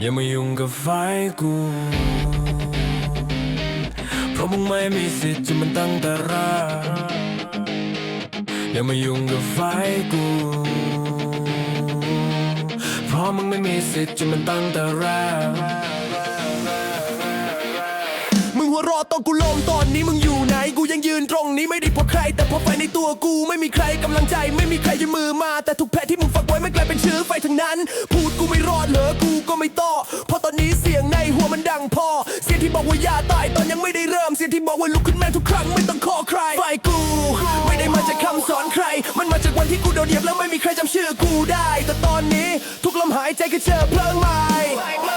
อย่ามายุ่งกับไฟกู เพราะมึงไม่มีสิทธิ์จะมันตั้งแต่แรกอย่ามายุ่งกับไฟกู เพราะมึงไม่มีสิทธิ์จะมันตั้งแต่แรกมึงหัวรอตอนกูลงตอนนี้มึงอยู่ไหนกูยัง ใครแต่เพราไฟในตัวกูไม่มีใครกำลังใจ ไม่มีใครยื่นมือมา แต่ทุกแผลที่มึงฝักไว้ไม่กลายเป็นเชื้อไฟทั้งนั้น พูดกูไม่รอดเหรอกูก็ไม่ต่อเพราะตอนนี้เสียงในหัวมันดังพอ เสียงที่บอกว่าอย่าตายตอนยังไม่ได้เริ่ม เสียงที่บอกว่าลุกขึ้นแม่ทุกครั้งไม่ต้องขอใครไฟกูไม่ได้มาจากคำสอนใคร มันมาจากวันที่กูโดนเหยียบแล้วไม่มีใครจำชื่อกูได้ แต่ตอนนี้ทุกลมหายใจคือเชื้อเพลิงใหม่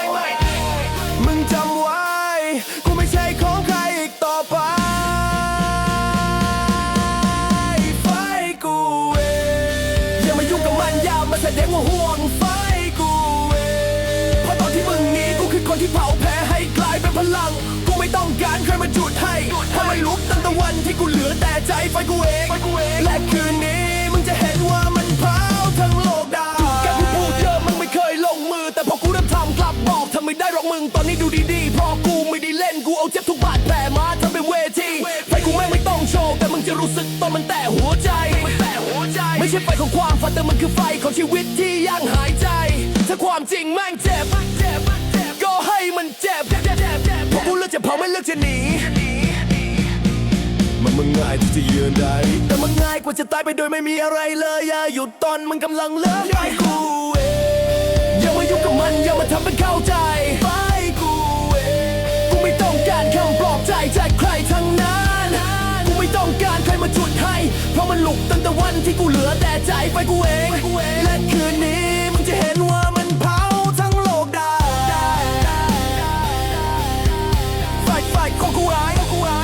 แสดงว่าห่วงไฟกูเองเพราะตอนที่มึงหนีกูคือคนที่เผาแพ้ให้กลายเป็นพลัง กูไม่ต้องการใครมาจุดให้ถ้าไม่ลุกตั้งแต่วันที่กูเหลือแต่ใจไฟกูเองและคืนนี้มึงจะเห็นว่ามันเผาทั้งโลกได้แกกูพูดเยอะมึงไม่เคยลงมือ แต่พอกูเริ่มทำกลับบอกทำไม่ได้หรอกมึงตอนนี้ดูดีๆเพราะกูไม่ได้เล่นกูเอาเจ็บทุกบาดแผลมาทำเป็นเวทีไฟกูแม่งไม่ต้องโชว์แต่มึงจะรู้สึกตอนมันแตะหัวใจ ไม่ใช่ไฟของความ แต่มันคือไฟของชีวิตที่ยังหายใจ ถ้าความจริงแม่งเจ็บก็ให้มันเจ็บเพราะกูเลือกจะเผาไม่เลือกจะหนีมันมันง่ายที่จะยืนได้ แต่มันง่ายกว่าจะตายไปโดยไม่มีอะไรเลยอย่าหยุดตอนมันกำลังเลิกไปกูเองอย่ามายุ่งกับมันอย่ามาทำเป็นเข้าใจ มาจุดให้ เพราะมันลุกตั้งแต่วันที่กูเหลือแต่ใจไปกูเอง และคืนนี้มึงจะเห็นว่ามันเผาทั้งโลกได้ไฟไฟของกูไอ้